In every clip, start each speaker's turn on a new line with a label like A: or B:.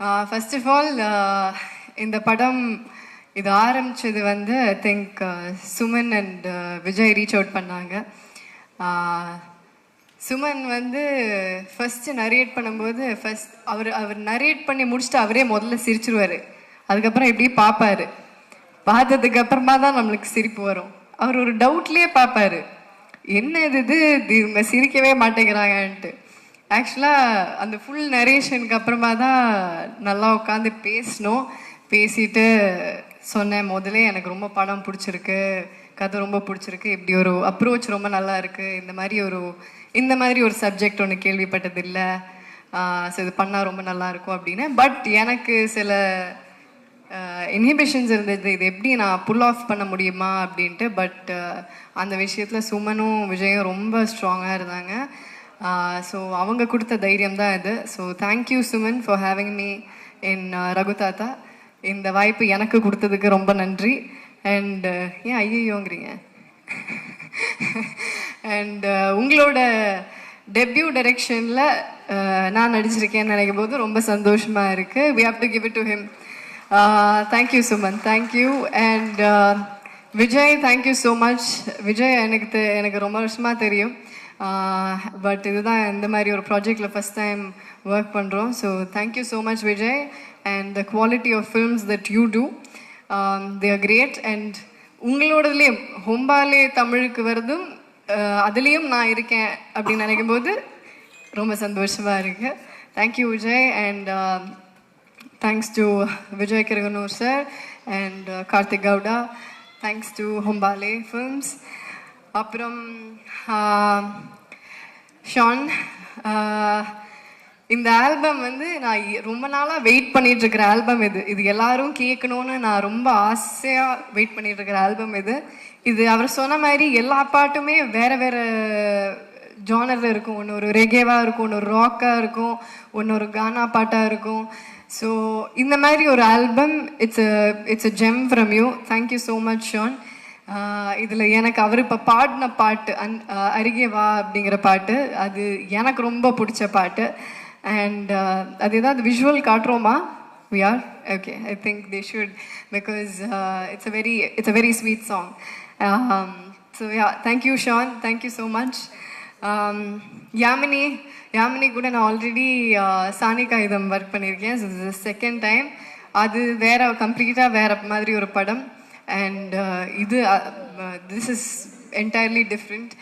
A: First of all இந்த படம் இது ஆரம்பித்தது வந்து I think Suman and Vijay reach out பண்ணாங்க. சுமன் வந்து ஃபஸ்ட்டு நரேட் பண்ணும்போது ஃபர்ஸ்ட் அவர் அவர் நரேட் பண்ணி முடிச்சுட்டு அவரே முதல்ல சிரிச்சிருவாரு. அதுக்கப்புறம் இப்படி பார்ப்பாரு பார்த்ததுக்கு அப்புறமா தான் நம்மளுக்கு சிரிப்பு வரும். அவர் ஒரு டவுட்லேயே பார்ப்பாரு என்ன இது இது இது? இவங்க சிரிக்கவே மாட்டேங்கிறாங்கன்ட்டு. ஆக்சுவலாக அந்த ஃபுல் நரேஷனுக்கு அப்புறமா தான் நல்லா உட்காந்து பேசினோம் பேசிட்டு சொன்னேன் முதலே எனக்கு ரொம்ப படம் பிடிச்சிருக்கு கதை ரொம்ப பிடிச்சிருக்கு இப்படி ஒரு அப்ரோச் ரொம்ப நல்லா இருக்குது இந்த மாதிரி ஒரு இந்த மாதிரி ஒரு சப்ஜெக்ட் ஒன்று கேள்விப்பட்டது இல்லை ஸோ இது பண்ணால் ரொம்ப நல்லா இருக்கும் அப்படின்னு. பட் எனக்கு சில இன்ஹிபிஷன்ஸ் இருந்தது. இது எப்படி நான் புல் ஆஃப் பண்ண முடியுமா அப்படின்ட்டு. பட் அந்த விஷயத்தில் சுமனும் விஜயும் ரொம்ப ஸ்ட்ராங்காக இருந்தாங்க. ஸோ அவங்க கொடுத்த தைரியம் தான் இது so thank you Suman for having me in Raghu Thatha. இந்த வாய்ப்பு எனக்கு கொடுத்ததுக்கு ரொம்ப நன்றி. அண்ட் ஏன் ஐயோங்கிறீங்க அண்ட் உங்களோட டெபியூ டைரெக்ஷனில் நான் நடிச்சிருக்கேன்னு நினைக்கும் போது ரொம்ப சந்தோஷமாக இருக்குது we have to give it to him thank you Suman thank you and Vijay thank you so much Vijay எனக்கு தெ- எனக்கு ரொம்ப வருஷமாக தெரியும். பட் இதுதான் இந்த மாதிரி ஒரு ப்ராஜெக்டில் ஃபஸ்ட் டைம் ஒர்க் பண்ணுறோம் so thank you so much Vijay and the quality of films that you do they are great and உங்களோடதுலேயும் Hombale தமிழுக்கு வருதும் அதுலேயும் நான் இருக்கேன் அப்படின்னு நினைக்கும் போது ரொம்ப சந்தோஷமாக இருக்கு. Thank you Vijay and thanks to Vijay Kiragandur sir and Karthik Gowda. Thanks to Hombale films அப்புறம் ஷான் இந்த ஆல்பம் வந்து நான் ரொம்ப நாளாக வெயிட் பண்ணிட்டு இருக்கிற ஆல்பம் இது. இது எல்லாரும் கேட்கணும்னு நான் ரொம்ப ஆசையாக வெயிட் பண்ணிட்டு இருக்கிற ஆல்பம் இது. இது அவர் சொன்ன மாதிரி எல்லா பாட்டுமே வேற வேற ஜானரில் இருக்கும். ஒன்று ஒரு ரெகேவாக இருக்கும் ஒன்று ஒரு ராக்காக இருக்கும் ஒன்று ஒரு கானா பாட்டாக இருக்கும். ஸோ இந்த மாதிரி ஒரு album it's it's a gem from you thank you so much Sean. இதில் எனக்கு அவர் இப்போ பாடின பாட்டு அந் அருகே வா அப்படிங்கிற பாட்டு அது எனக்கு ரொம்ப பிடிச்ச பாட்டு. அண்ட் அது ஏதாவது visual காட்டுறோமா? We are okay I think they should because it's a very it's a very sweet song so yeah thank you Sean thank you so much Yamini Yamini கூட நான் ஆல்ரெடி சாணி காகிதம் ஒர்க் பண்ணியிருக்கேன். Second time அது வேற கம்ப்ளீட்டாக வேற மாதிரி ஒரு படம். அண்ட் இது this is entirely different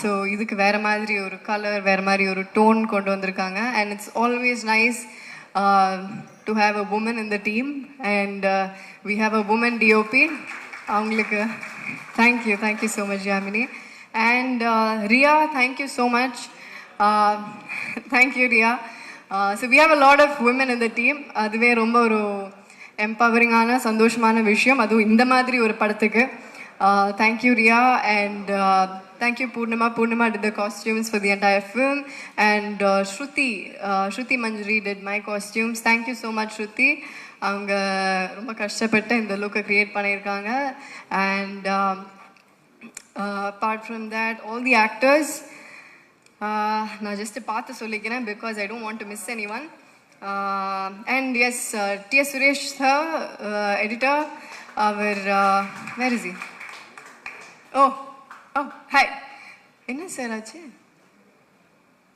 A: so இதுக்கு வேற மாதிரி ஒரு கலர் வேற மாதிரி ஒரு டோன் கொண்டு வந்திருக்காங்க. And it's always nice to have a woman in the team and we have a woman DOP அவங்களுக்கு thank you thank you so much Yamini and Riya thank you so much thank you Riya so we have a lot of woman in the team அதுவே ரொம்ப ஒரு எம்பவரிங்கான சந்தோஷமான விஷயம். அதுவும் இந்த மாதிரி ஒரு படத்துக்கு. Thank you Riya and thank you Purnima Purnima did the costumes for the entire film and Shruti Shruti Manjuri did my costumes thank you so much Shruti அவங்க ரொம்ப கஷ்டப்பட்டு இந்த லுக்கை க்ரியேட் பண்ணியிருக்காங்க. And apart from that all the actors நான் just பார்த்து சொல்லிக்கிறேன் because I don't want to miss any one and S T S Suresh sir editor our where is oh oh hi என்ன சார் ஆச்சு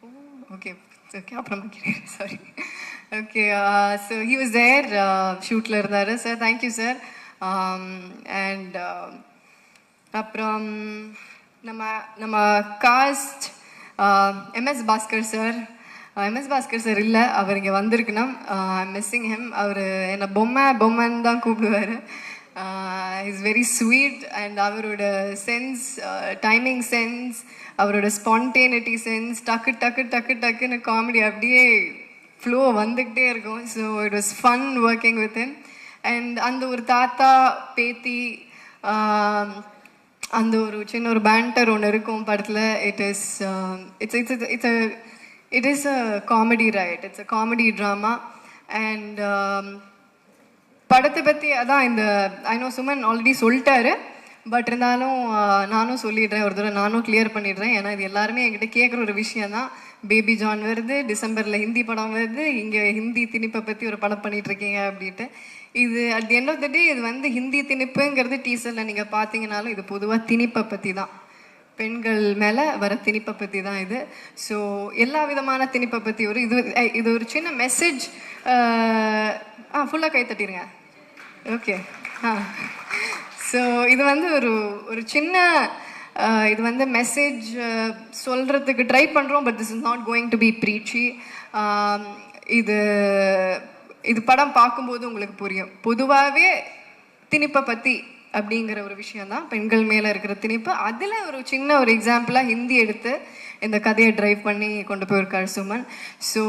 A: ஓ okay okay அப்புறமா கேட்குறேன் sorry okay so he was there ஷூட்டில் இருந்தார் sir thank you sir and அப்புறம் நம்ம நம்ம cost MS Bhaskar sir MS Bhaskar sir இல்லை அவர் இங்கே வந்திருக்குன்னா மிஸ்ஸிங் ஹெம் அவர் என்னை பொம்மை பொம்மைன்னு தான் கூப்பிடுவார். இஸ் வெரி ஸ்வீட் அண்ட் அவரோட சென்ஸ் டைமிங் சென்ஸ் அவரோட ஸ்பான்டேனிட்டி சென்ஸ் டக்கு டக்கு டக்கு டக்குன்னு காமெடி அப்படியே ஃப்ளோ வந்துக்கிட்டே இருக்கும். So it was fun working with him and அந்த ஒரு தாத்தா பேத்தி அந்த ஒரு சின்ன ஒரு பேண்டர் ஒன்று இருக்கும் படத்தில். It is it's it's it's it is a comedy right it's a comedy drama and படத்தை பற்றி அதான் இந்த ஐநோ சுமன் ஆல்ரெடி சொல்லிட்டாரு. பட் இருந்தாலும் நானும் சொல்லிடுறேன். ஒரு தடவை நானும் கிளியர் பண்ணிடுறேன். ஏன்னா இது எல்லாருமே என்கிட்ட கேட்குற ஒரு விஷயம் தான். பேபி ஜான் வருது டிசம்பரில் ஹிந்தி படம் வருது. இங்கே ஹிந்தி திணிப்பை பற்றி ஒரு படம் பண்ணிகிட்ருக்கீங்க அப்படின்ட்டு. இது at the end of the day இது வந்து ஹிந்தி திணிப்புங்கிறது டீசரில் நீங்கள் பார்த்தீங்கனாலும் இது பொதுவாக திணிப்பை பற்றி தான். பெண்கள் மேலே வர திணிப்பை பற்றி தான் இது. ஸோ எல்லா விதமான திணிப்பை பற்றி ஒரு இது இது ஒரு சின்ன மெசேஜ் ஆ ஃபுல்லாக கை தட்டிடுங்க ஓகே ஆ. ஸோ இது வந்து ஒரு ஒரு சின்ன இது வந்து மெசேஜ் சொல்கிறதுக்கு ட்ரை பண்ணுறோம் but this is not going to be preachy இது இது படம் பார்க்கும்போது உங்களுக்கு புரியும். பொதுவாகவே திணிப்பை பற்றி அப்படிங்கிற ஒரு விஷயம் தான் பெண்கள் மேலே இருக்கிற திணிப்பு. அதில் ஒரு சின்ன ஒரு எக்ஸாம்பிளாக ஹிந்தி எடுத்து இந்த கதையை டிரைவ் பண்ணி கொண்டு போயிருக்காரு சுமன். ஸோ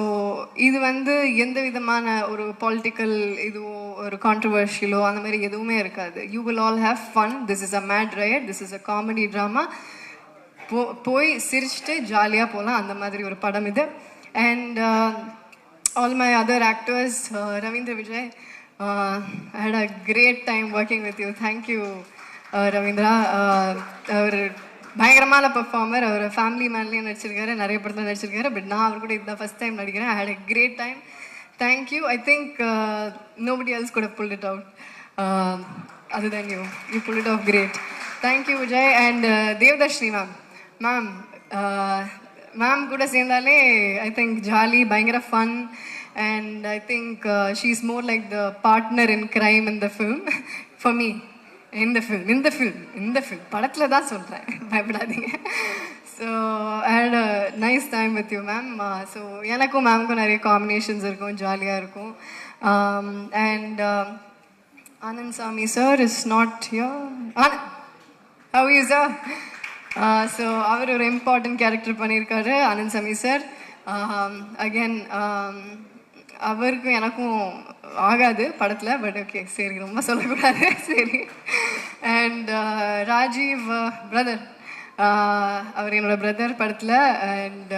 A: இது வந்து எந்த விதமான ஒரு பொலிட்டிக்கல் இதுவோ ஒரு கான்ட்ரவர்ஷியலோ அந்த மாதிரி எதுவுமே இருக்காது. You will all have fun this is a mad riot this is a comedy drama போ போய் சிரிச்சுட்டு ஜாலியாக போகலாம் அந்த மாதிரி ஒரு படம் இது. And all my other actors Ravindra Vijay a great a great time you. With you uh, Ravindra அவர் பயங்கரமான பெர்ஃபார்மர் அவர் ஃபேமிலி மேன்லேயும் நடிச்சிருக்காரு நிறைய படத்தில் நடிச்சிருக்காரு பட் நான் அவர் கூட இதுதான் ஃபஸ்ட் டைம் நடிக்கிறேன். I had a great time thank you I think nobody else கூட pull it out other you you You pulled great thank you Vijay and Devadarshini ma'am ma'am ma'am கூட சேர்ந்தாலே I think jolly பயங்கர fun and I think she is more like the partner in crime in the film for me இந்த film இந்த film இந்த film படத்தில் தான் சொல்கிறேன் பயப்படாதீங்க. So had a nice time with you ma'am so எனக்கும் மேம்க்கும் நிறைய காம்பினேஷன்ஸ் இருக்கும் ஜாலியாக இருக்கும். And Anand Sami sir is not yo Anand how you sir Uh, so அவர் ஒரு இம்பார்ட்டன்ட் கேரக்டர் பண்ணியிருக்காரு Anand Sami sir again um, um, அவருக்கும் எனக்கும் ஆகாது படத்தில் பட் ஓகே சரி ரொம்ப சொல்லக்கூடாது சரி. அண்ட் ராஜீவ் பிரதர் அவர் என்னோட பிரதர் படத்தில் அண்ட்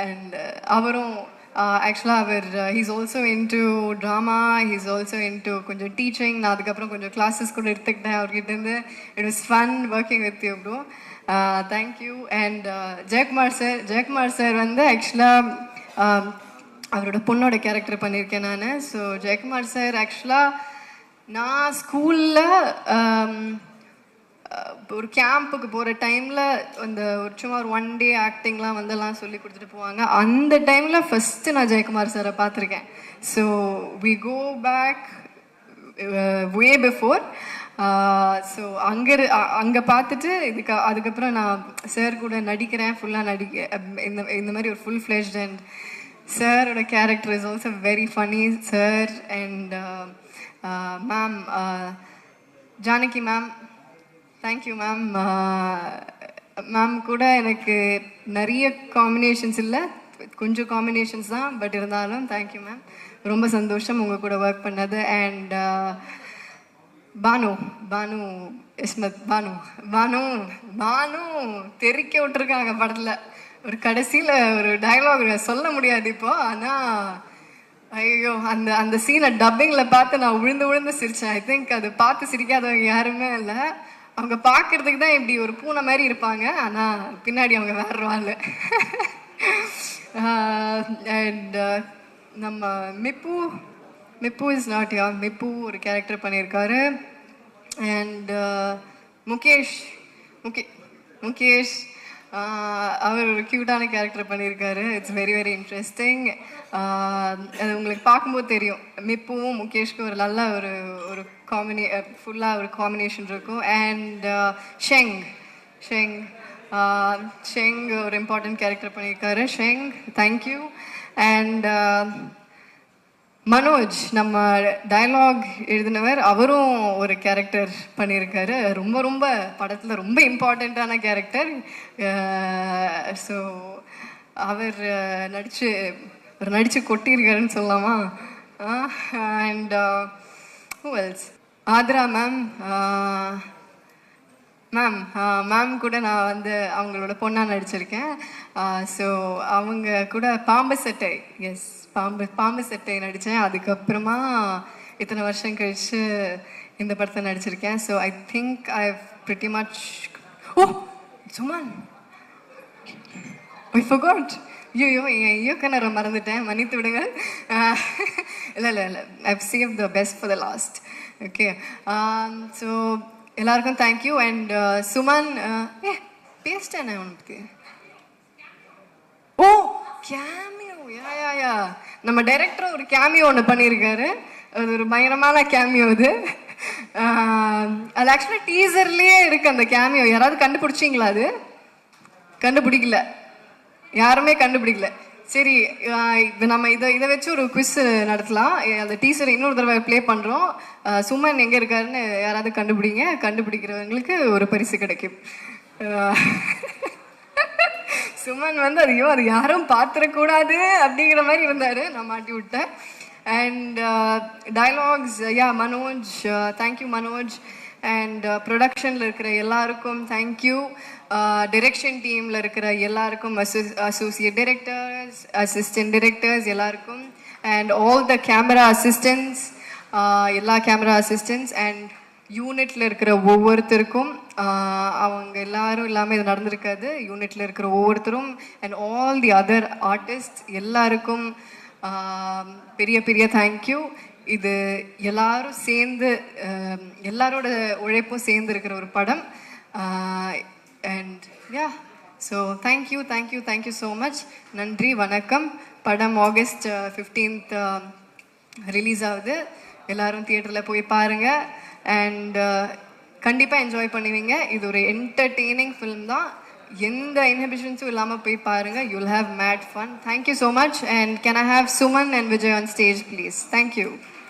A: அண்ட் அவரும் Uh, ஆக்சுவலாக அவர் he's also into drama he's also into கொஞ்சம் டீச்சிங் நான் அதுக்கப்புறம் கொஞ்சம் கிளாஸஸ் கூட எடுத்துக்கிட்டேன் அவர்கிட்டருந்து it was fun working with you bro thank you and Jayakumar sir Jayakumar sir வந்து ஆக்சுவலாக um, அவரோட பொண்ணோட கேரக்டர் பண்ணியிருக்கேன் நான். ஸோ ஜெயக்குமார் சார் ஆக்சுவலாக நான் ஸ்கூலில் ஒரு கேம்புக்கு போகிற டைமில் அந்த ஒரு சும்மா ஒரு ஒன் டே ஆக்டிங்லாம் வந்தெல்லாம் சொல்லி கொடுத்துட்டு போவாங்க. அந்த டைமில் ஃபஸ்ட்டு நான் ஜெயக்குமார் சாரை பார்த்துருக்கேன். So we go back way before so அங்கே அங்கே பார்த்துட்டு இதுக்கு அதுக்கப்புறம் நான் சார் கூட நடிக்கிறேன். ஃபுல்லாக நடிக்க இந்த இந்த மாதிரி ஒரு ஃபுல் ஃப்ளெஷ்ட் அண்ட் சாரோட character is also very funny sir and ma'am Janaki ma'am thank you ma'am ma'am கூட எனக்கு நிறைய காம்பினேஷன்ஸ் இல்லை. கொஞ்சம் காம்பினேஷன்ஸ் தான் பட் இருந்தாலும் தேங்க்யூ மேம் ரொம்ப சந்தோஷம் உங்கள் கூட ஒர்க் பண்ணது. அண்ட் uh, பானு பானு இஸ்மத் பானு பானு பானு தெறிக்க விட்டுருக்காங்க படத்தில். ஒரு கடைசியில் ஒரு டைலாக் சொல்ல முடியாது இப்போ ஆனால் ஐயோ அந்த அந்த சீனை டப்பிங்கில் பார்த்து நான் விழுந்து விழுந்து சிரித்தேன் ஐ திங்க் அது பார்த்து சிரிக்காதவங்க யாருமே இல்லை. அவங்க பார்க்கறதுக்கு தான் இப்படி ஒரு பூனை மாதிரி இருப்பாங்க. ஆனால் பின்னாடி அவங்க வேறுவாள் அண்ட் நம்ம மிப்பு மிப்பு இஸ் நாட் யா மிப்பு ஒரு கேரக்டர் பண்ணியிருக்காரு. அண்ட் முகேஷ் முகே முகேஷ் அவர் ஒரு க்யூட்டான கேரக்டர் பண்ணியிருக்காரு. இட்ஸ் வெரி வெரி இன்ட்ரெஸ்டிங் அது உங்களுக்கு பார்க்கும்போது தெரியும். மிப்புவும் முகேஷ்க்கு ஒரு நல்ல ஒரு ஒரு காம்பினே ஃபுல்லாக ஒரு காம்பினேஷன் இருக்கும். அண்ட் ஷெங் ஷெங் ஷெங் ஒரு இம்பார்ட்டன்ட் கேரக்டர் பண்ணியிருக்காரு. ஷெங் தேங்க்யூ அண்ட் மனோஜ் நம்ம டயலாக் எழுதினவர் அவரும் ஒரு கேரக்டர் பண்ணியிருக்காரு. ரொம்ப ரொம்ப படத்தில் ரொம்ப இம்பார்ட்டண்ட்டான கேரக்டர் ஸோ அவர் நடித்து ஒரு நடித்து கொட்டியிருக்காருன்னு சொல்லலாமா? And who else Aathra ma'am ma'am ma'am கூட நான் வந்து அவங்களோட பொண்ணாக நடிச்சிருக்கேன். ஸோ அவங்க கூட பாம்பு சட்டை எஸ் பாம்பு பாம்பு சட்டை நடித்தேன். அதுக்கப்புறமா இத்தனை வருஷம் கழிச்சு இந்த படத்தை நடிச்சிருக்கேன். So I think I pretty much oh! Suman! I forgot ஐயோ என் இயக்குனரை மறந்துட்டேன். மன்னித்து விடுங்க இல்லை இல்லை இல்லை. I've save the best for the last okay so எல்லாருக்கும் thank you and uh, Suman uh, ஏ பேசிட்டேன் உனக்கு. ஓ கேம் யா யா யா நம்ம டைரக்டர் ஒரு கேமியோ ஒன்று பண்ணியிருக்காரு. அது ஒரு பயங்கரமான கேமியோ இது. அது ஆக்சுவலாக டீசர்லேயே இருக்கு அந்த கேமியோ யாராவது கண்டுபிடிச்சிங்களா அது? கண்டுபிடிக்கல. யாருமே கண்டுபிடிக்கல. சரி இப்போ இது நம்ம இதை இதை வச்சு ஒரு குவிஸ் நடத்தலாம். அந்த டீசர் இன்னொரு தடவை ப்ளே பண்ணுறோம் சுமன் எங்கே இருக்காருன்னு யாராவது கண்டுபிடிங்க. கண்டுபிடிக்கிறவங்களுக்கு ஒரு பரிசு கிடைக்கும். சுமன் வந்து அதையும் அது யாரும் பார்த்துடக்கூடாது அப்படிங்கிற மாதிரி இருந்தார். நான் மாட்டி விட்டேன். And dialogues yeah Manoj thank you Manoj and ப்ரொடக்ஷனில் இருக்கிற எல்லாருக்கும் தேங்க்யூ டிரெக்ஷன் டீமில் இருக்கிற எல்லாருக்கும் அசோசியேட் டிரெக்டர்ஸ் அசிஸ்டன்ட் டிரெக்டர்ஸ் எல்லாருக்கும். And all the camera assistants எல்லா கேமரா அசிஸ்டன்ஸ் அண்ட் யூனிட்டில் இருக்கிற ஒவ்வொருத்தருக்கும் அவங்க எல்லாரும் இல்லாமல் இது நடந்திருக்காது. யூனிட்ல இருக்கிற ஒவ்வொருத்தரும் and all the other artist எல்லாருக்கும் பெரிய பெரிய தேங்க்யூ இது எல்லாரும் சேர்ந்து எல்லாரோட உழைப்பும் சேர்ந்து இருக்கிற ஒரு படம். And yeah so thank you thank you thank you so much நன்றி வணக்கம். படம் ஆகஸ்ட் ஃபிஃப்டீன்த் ரிலீஸ் ஆகுது. எல்லாரும் தியேட்டரில் போய் பாருங்கள் அண்ட் கண்டிப்பாக என்ஜாய் பண்ணுவீங்க. இது ஒரு என்டர்டெய்னிங் ஃபிலிம் தான். எந்த இன்ஹிபிஷன்ஸும் இல்லாமல் போய் பாருங்க. You'll have mad fun thank you so much and can I have Suman and Vijay on stage please thank you